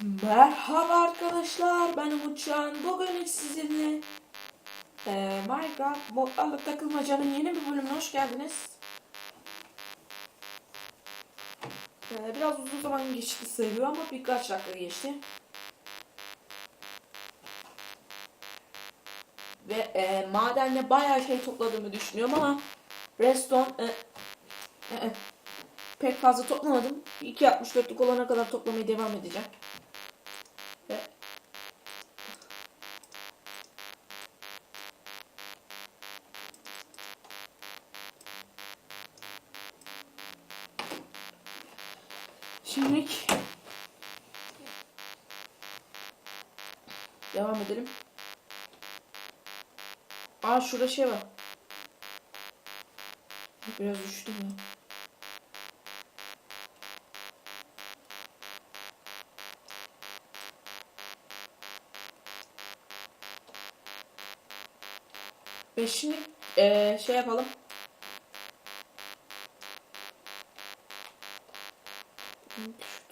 Merhaba arkadaşlar, ben Umutcan. Bugün sizinle eee Minecraft modlarla takılmacanın yeni bir bölümüne hoş geldiniz. Eee, biraz uzun zaman geçti sayılıyor ama birkaç dakika geçti. Ve eee madenle bayağı şey topladığımı düşünüyorum ama Redstone eee, eee, pek fazla toplamadım. 2.64'lük olana kadar toplamaya devam edeceğim. Ve Şimdilik devam edelim. Aa şurada şey var. Biraz düştüm ya. Ve şimdi şey yapalım.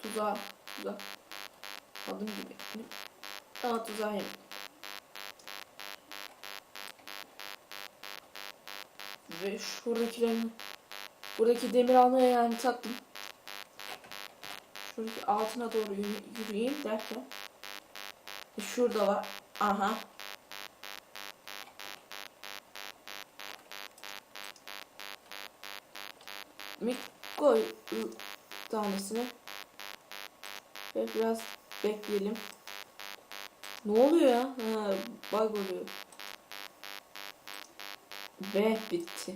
Şu tuzağa, tuzağa. Adım gibi. Aa tuzağa yedim. Ve şuradakilerin buradaki demir almaya yani taktım. Şuradaki altına doğru yürü- yürüyeyim derken e, şurada var. Aha. Mik koy tanesini. Ve biraz bekleyelim. Ne oluyor ya? Ha, bug oluyor. Ve bitti.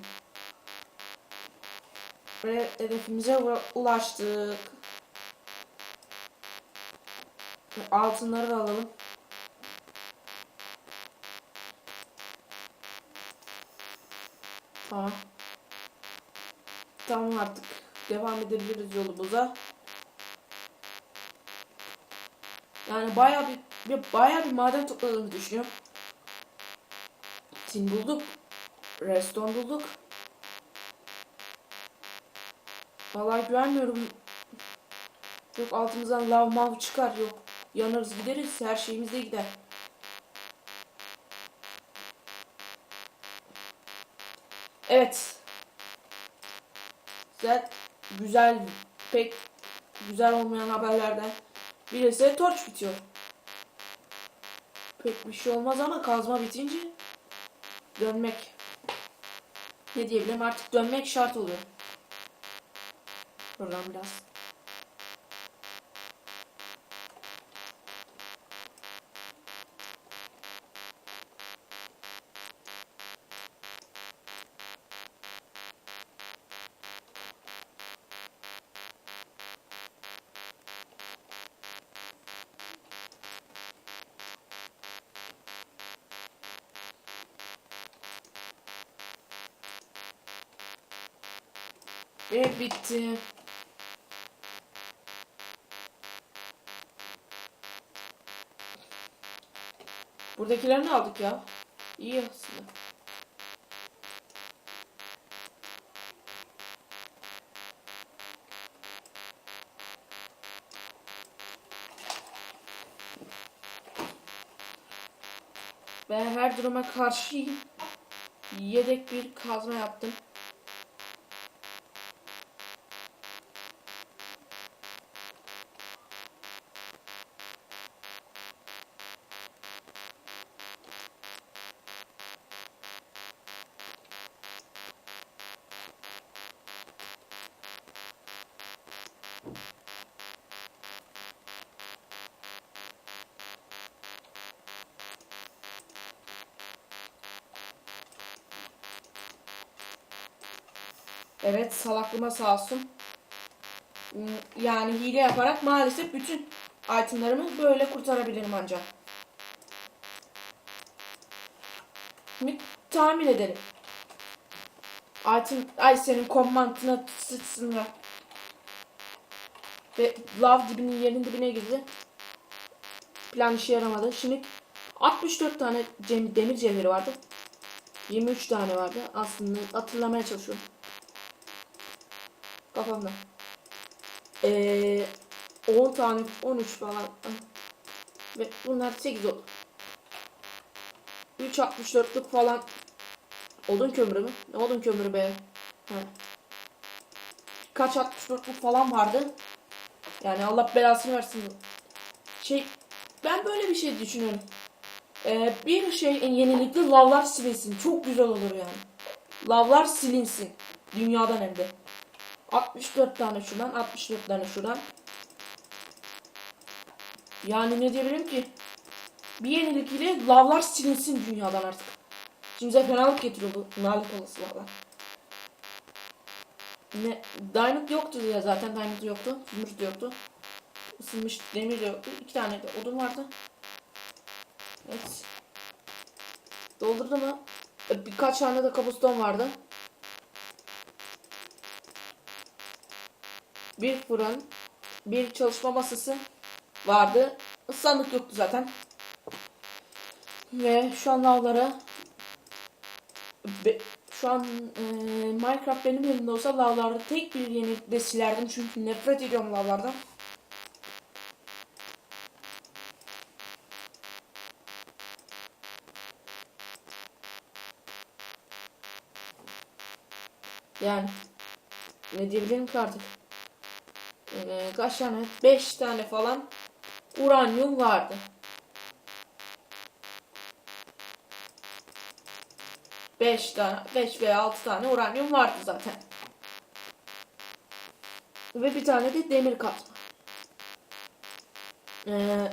Ve hedefimize ulaştık. Altınları da alalım. Tamam. Tamam artık. Devam edebiliriz yolumuza. Yani bayağı bir, bayağı bir maden topladığımı düşünüyorum. Tin bulduk. Redstone bulduk. Vallahi güvenmiyorum. Yok altımızdan lav mav çıkar yok. Yanarız gideriz her şeyimiz de gider. Evet. Güzel, güzel, pek güzel olmayan haberlerden birisi torç bitiyor. Pek bir şey olmaz ama kazma bitince dönmek ne diyebilirim artık dönmek şart oluyor. Buradan biraz. Ve bitti. Buradakilerini aldık ya. İyi aslında. Ben her duruma karşıyım. Yedek bir kazma yaptım. Evet salaklığıma sağ olsun. Hmm, Yani hile yaparak maalesef bütün itemlarımı böyle kurtarabilirim ancak. Şimdi tahmin edelim. Item, ay senin komandına sıçsınlar. Ve lav dibinin yerin dibine girdi. Plan işe yaramadı. Şimdi 64 tane cem, demir cevheri vardı. 23 tane vardı. Aslında hatırlamaya çalışıyorum. Kafamda. Ee, 10 tane 13 falan. Ve bunlar 8 oldu. 3.64'lük falan. Odun kömürü mü? Ne odun kömürü be? Ha. Kaç 64'lük falan vardı. Yani Allah belasını versin. Şey ben böyle bir şey düşünüyorum. Ee, bir şey yenilikli lavlar silinsin. Çok güzel olur yani. Lavlar silinsin. Dünyadan hem de. 64 tane şuradan, 64 tane şuradan. Yani ne diyebilirim ki? Bir yenilik ile lavlar silinsin dünyadan artık. Şimdi bize fenalık getiriyor bu lanet olası lavlar. Ne? Diamond yoktu ya zaten Diamond yoktu. Zümrüt yoktu. Isınmış demir de yoktu. İki tane de odun vardı. Evet. Doldurdu mu? Birkaç tane de kabuston vardı. Bir fırın, bir çalışma masası vardı. Sandık yoktu zaten. Ve şu an lavlara Be- şu an e, Minecraft benim elimde olsa lavlarda tek bir yeni de silerdim çünkü nefret ediyorum lavlardan. Yani ne diyebilirim ki artık? Ee, kaç tane? 5 tane falan uranyum vardı. 5 tane, 5 veya 6 tane uranyum vardı zaten. Ve bir tane de demir katma. Ee.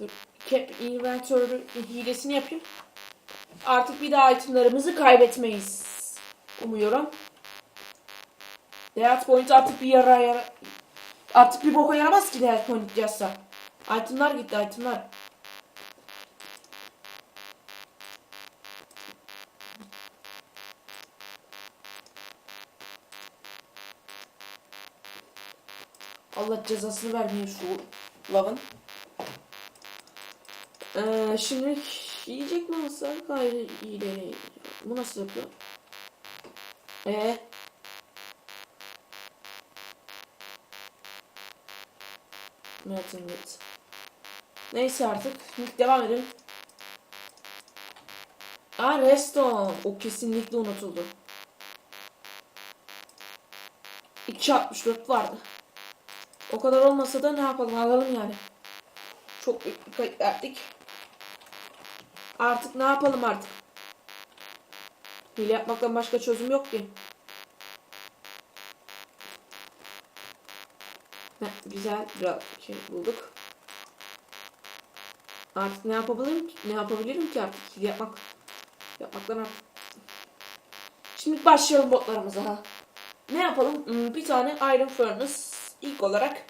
Dur. Cap inventory hilesini yapayım. Artık bir daha itemlarımızı kaybetmeyiz. Umuyorum. Death point artık bir yara yara artık bir boka yaramaz ki Death point yazsa. Itemlar gitti itemlar. Allah cezasını vermeye şu lavın. Ee, şimdi yiyecek mi alsak? Hayır iyi. Bu nasıl yapıyor? Ee, Melton git. Neyse artık. Devam edelim. Aa Reston. O kesinlikle unutuldu. 2.64 vardı. O kadar olmasa da ne yapalım alalım yani. Çok büyük kayıp verdik. Artık ne yapalım artık? Hile yapmaktan başka çözüm yok ki. Heh, güzel biraz şey bulduk. Artık ne yapabilirim ki? Ne yapabilirim ki artık? Hile yapmak yapmaktan artık. Şimdi başlayalım botlarımıza. Ha. Ne yapalım? Hmm, Bir tane Iron Furnace ilk olarak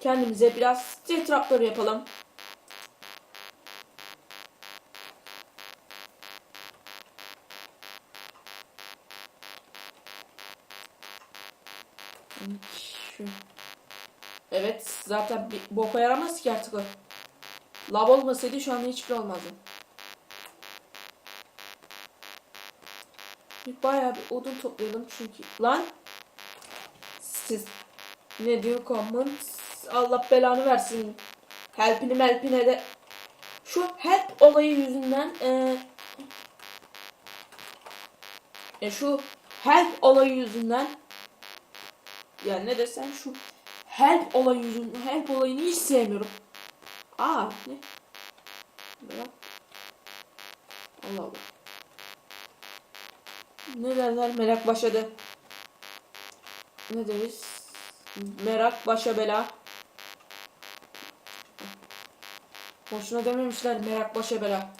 kendimize biraz tetrapları yapalım. Şu. Evet zaten bir boka yaramaz ki artık o. Lav olmasaydı şu an hiçbir olmazdı. Bayağı bir odun toplayalım çünkü. Lan! Siz ne diyor comment? Allah belanı versin. Helpini melpine de. Şu help olayı yüzünden e, e şu help olayı yüzünden yani ne desem şu help olayı yüzünden help olayını hiç sevmiyorum. Aa ne? Allah Allah. Ne derler merak başladı. Ne deriz? Merak başa bela. Boşuna dememişler merak başa bela.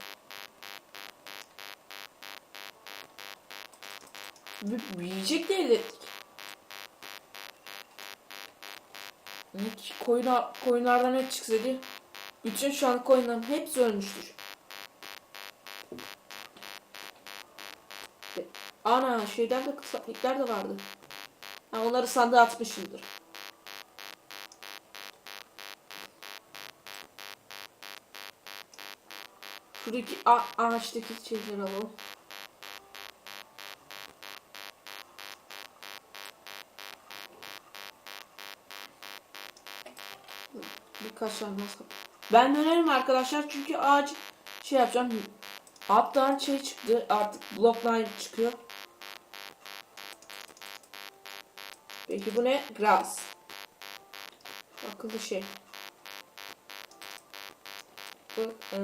Yiyecek de ki- koyuna, koyunlardan ne çıksaydı bütün şu an koyunların hepsi ölmüştür. Ana şeyden de kısaklıklar da vardı. Ha, onları sandığa atmışımdır. Şuradaki ağaçtaki şeyleri alalım. Daha sap. Ben dönerim arkadaşlar çünkü ağaç şey yapacağım. Hatta şey çıktı artık blockline çıkıyor. Peki bu ne? Grass. Akıllı şey. Bu e.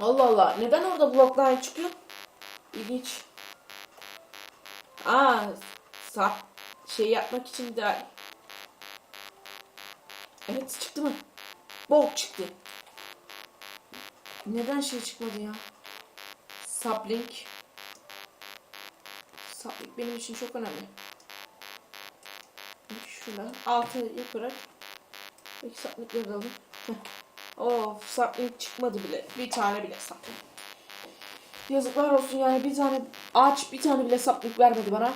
Allah Allah. Neden orada blockline çıkıyor? İlginç. Aa, sap şey yapmak için de Evet çıktı mı? Bok çıktı. Neden şey çıkmadı ya? Sublink. Sublink benim için çok önemli. Şuradan altı yaparak de alayım. Heh. Of sublink çıkmadı bile. Bir tane bile sublink. Yazıklar olsun yani bir tane ağaç bir tane bile saplık vermedi bana.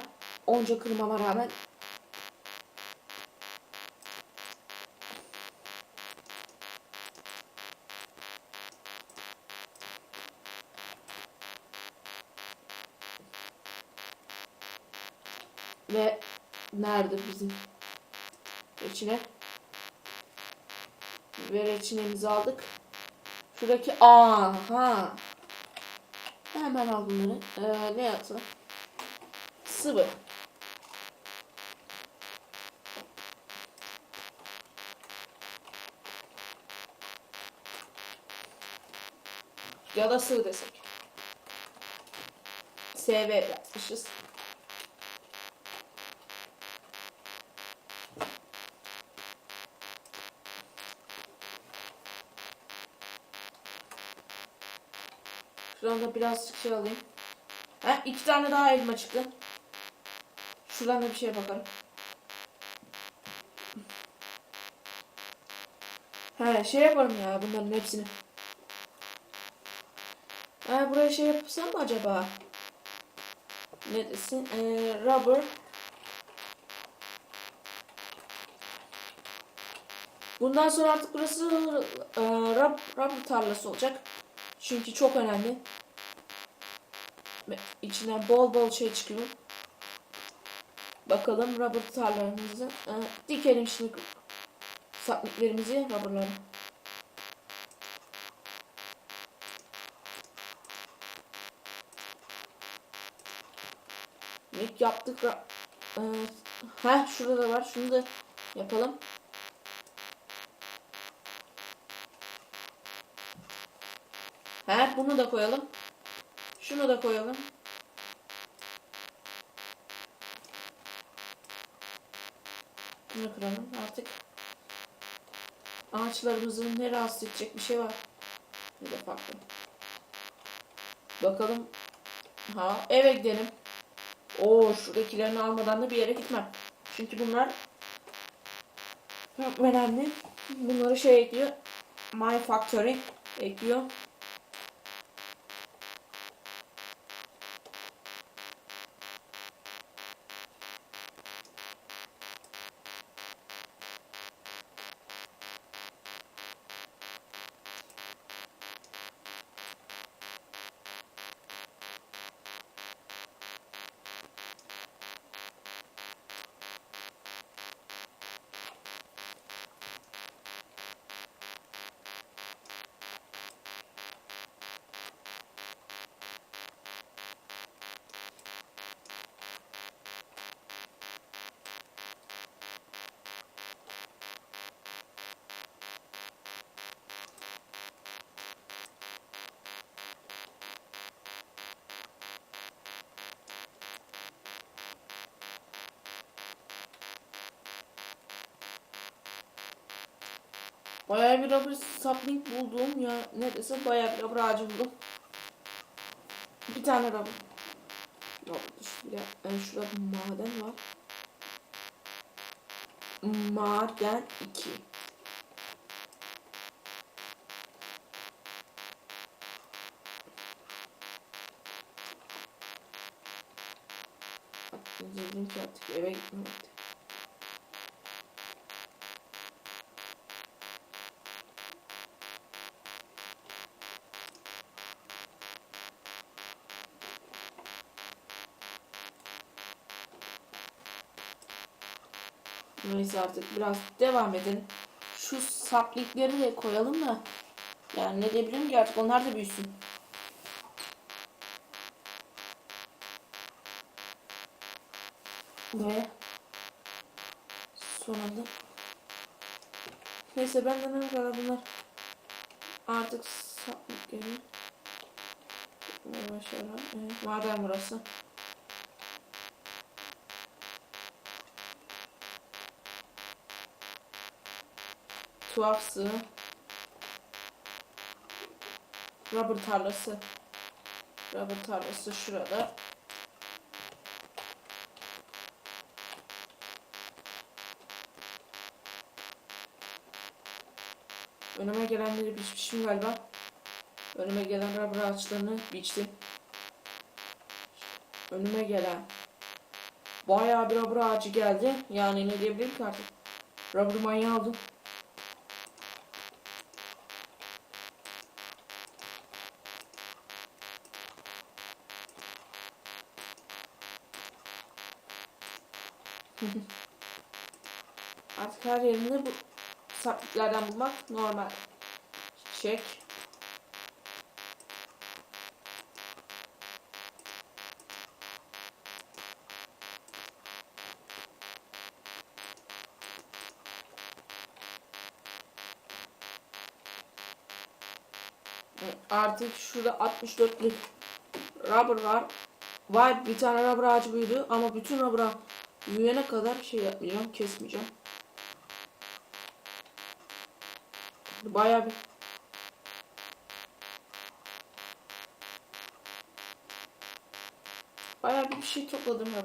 Onca kırmama rağmen. Ve nerede bizim reçine? Ve reçinemizi aldık. Şuradaki aha Hemen al bunları. Ee, ne yapsın? Sıvı. Ya da sıvı desek. SV yapmışız. Şuradan da birazcık şey alayım. Ha, iki tane daha elma çıktı. Şuradan da bir şeye bakalım. He şey yaparım ya bunların hepsini. Ha, buraya şey yapsam mı acaba? Ne desin? Ee, rubber. Bundan sonra artık burası e, rub, rubber tarlası olacak. Çünkü çok önemli. İçinden bol bol şey çıkıyor. Bakalım rubber tarlalarımızı e, dikelim şimdi saplıklarımızı rubberları. İlk yaptık. E, ha şurada da var. Şunu da yapalım. He bunu da koyalım. Şunu da koyalım. Bunu kıralım artık. Ağaçlarımızın ne rahatsız edecek bir şey var. Ne de farklı. Bakalım. Ha eve gidelim. Oo şuradakilerini almadan da bir yere gitmem. Çünkü bunlar önemli. Bunları şey ekliyor. My Factory ekliyor. Bayağı bir rubber sapling buldum ya. Neredeyse bayağı bir rubber ağacı buldum. Bir tane rubber. Rubber şurada, yani şurada maden var. Maden 2. Dedim ki artık eve gitme vakti. Neyse artık biraz devam edelim. Şu saplikleri de koyalım da. Yani ne diyebilirim ki artık onlar da büyüsün. Ve sonunda Neyse benden ne kadar bunlar artık saplikleri Yavaş yavaş. Evet, maden burası. Tuhaf sığ. Rubber tarlası. Rubber tarlası şurada. Önüme gelenleri biçmişim galiba. Önüme gelen rubber ağaçlarını biçtim. Önüme gelen bayağı bir rubber ağacı geldi. Yani ne diyebilirim ki artık. Rubber manyağı aldım. Artık her yerinde bu saplıklardan bulmak normal. Çiçek. Artık şurada 64'lük rubber var. Var bir tane rubber ağacı büyüdü ama bütün rubber ağacı büyüyene kadar şey yapmayacağım, kesmeyeceğim. Bayağı bir Bayağı bir şey topladım ya.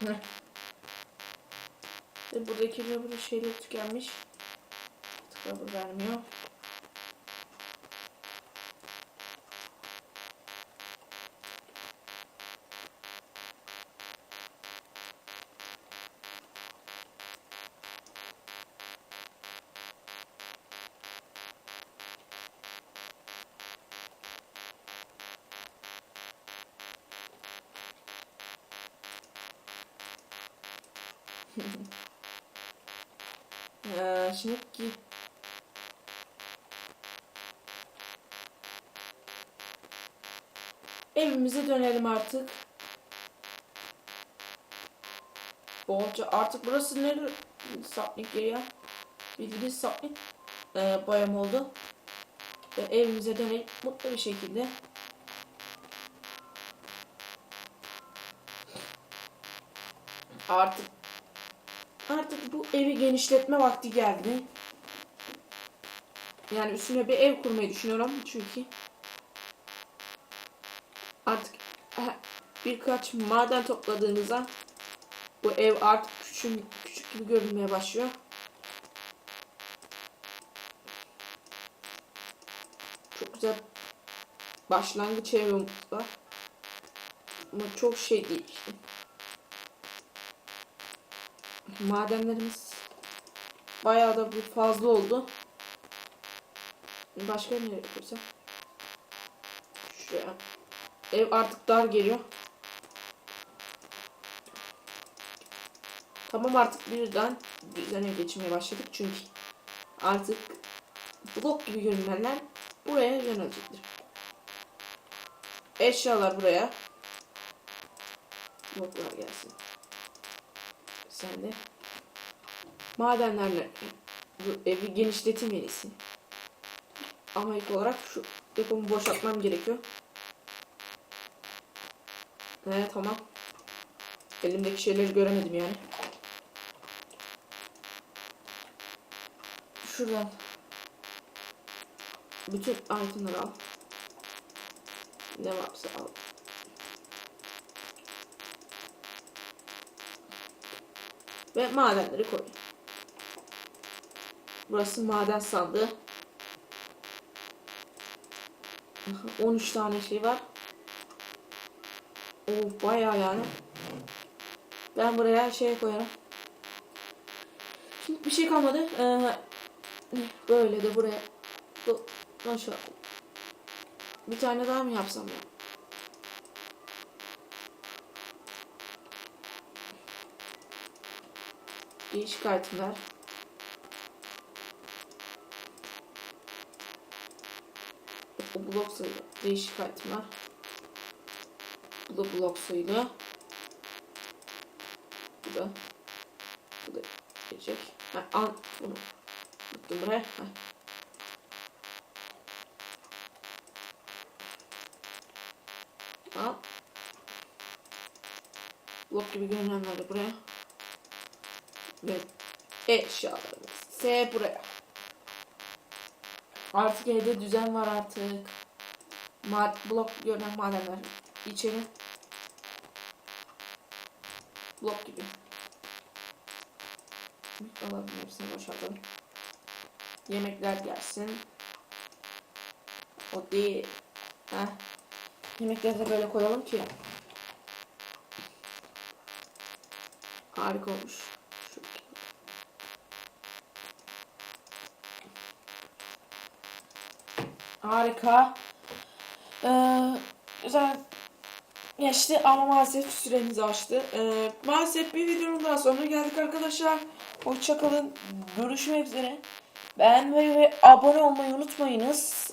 Heh. Ve buradaki rubber şeyler tükenmiş. Rubber vermiyor. Ee, şimdi ki evimize dönelim artık. Bolca artık burası ne saplik yeri ya? Bildiğin saplik ee, bayam oldu. Ve evimize dönelim mutlu bir şekilde. Artık Artık bu evi genişletme vakti geldi. Yani üstüne bir ev kurmayı düşünüyorum çünkü artık eh, birkaç maden topladığınızda bu ev artık küçük, küçük gibi görünmeye başlıyor. Çok güzel başlangıç evim var. Ama çok şey değil işte. Madenlerimiz bayağı da fazla oldu. Başka nereye koysam? Şuraya. Ev artık dar geliyor. Tamam artık birden düzene geçmeye başladık çünkü artık blok gibi görünenler buraya yönelecektir. Eşyalar buraya. Bloklar gelsin. Sen de. Madenlerle bu evi genişletemelisin. Ama ilk olarak şu depomu boşaltmam gerekiyor. Evet tamam. Elimdeki şeyleri göremedim yani. Şuradan bütün itemleri al. Ne varsa al. Ve madenleri koy. Burası maden sandığı. 13 tane şey var. O bayağı yani. Ben buraya şey koyarım. Şimdi bir şey kalmadı. Ee, böyle de buraya. Bu. Bir tane daha mı yapsam ya? Değişik itemler. O blok sayılı. Değişik itemler. Bu da blok sayılı. Bu da. Bu da gelecek. Ha, al bunu. Tuttum buraya. Ha. Al. Blok gibi görünenler de buraya. Ve eşyalarımız. S buraya. Artık evde düzen var artık. Mad blok görünen madenler içeri. Blok gibi. Alalım hepsini boşaltalım. Yemekler gelsin. O değil. Heh. Yemekleri de böyle koyalım ki. Harika olmuş. Şu. Harika. Ee, güzel geçti ama maalesef süremiz açtı. Ee, maalesef bir videonun daha sonuna geldik arkadaşlar. Hoşçakalın. Görüşmek üzere. Beğenmeyi ve abone olmayı unutmayınız.